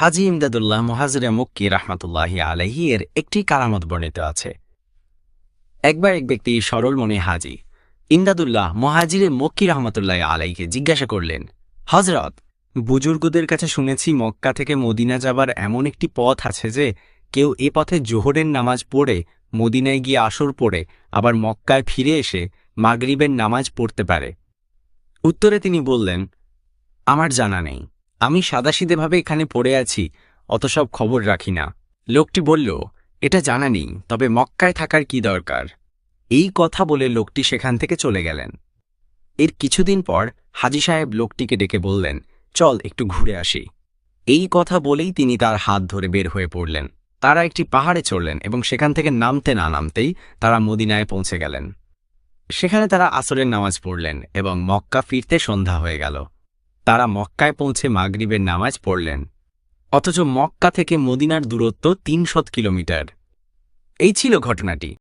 হাজি ইমদাদুল্লাহ মহাজিরে মুক্কি রাহমাতুল্লাহি আলাহি এর একটি কারামত বর্ণিত আছে। একবার এক ব্যক্তি সরল মনে হাজি ইমদাদুল্লাহ মহাজিরে মক্কি রহমতুল্লাহ আলাইকে জিজ্ঞাসা করলেন হজরত বুজুর্গদের কাছে শুনেছি মক্কা থেকে মদিনা যাবার এমন একটি পথ আছে যে কেউ এ পথে জোহরের নামাজ পড়ে, মদিনায় গিয়ে আসর পড়ে, আবার মক্কায় ফিরে এসে মাগরিবের নামাজ পড়তে পারে। উত্তরে তিনি বললেন, আমার জানা নেই। আমি সাদাসিধেভাবে এখানে পড়ে আছি অত সব খবর রাখি না। লোকটি বলল, এটা জানা নেই, তবে মক্কায় থাকার কি দরকার? এই কথা বলে লোকটি সেখান থেকে চলে গেলেন। এর কিছুদিন পর হাজি সাহেব লোকটিকে ডেকে বললেন, চল, একটু ঘুরে আসি। এই কথা বলেই তিনি তার হাত ধরে বের হয়ে পড়লেন। তারা একটি পাহাড়ে চড়লেন এবং সেখান থেকে নামতে না নামতেই তারা মদিনায় পৌঁছে গেলেন। সেখানে তারা আসরের নামাজ পড়লেন এবং মক্কা ফিরতে সন্ধ্যা হয়ে গেল। তারা মক্কায় পৌঁছে মাগরিবের নামাজ পড়লেন। অথচ মক্কা থেকে মদিনার দূরত্ব তিনশত কিলোমিটার। এই ছিল ঘটনাটি।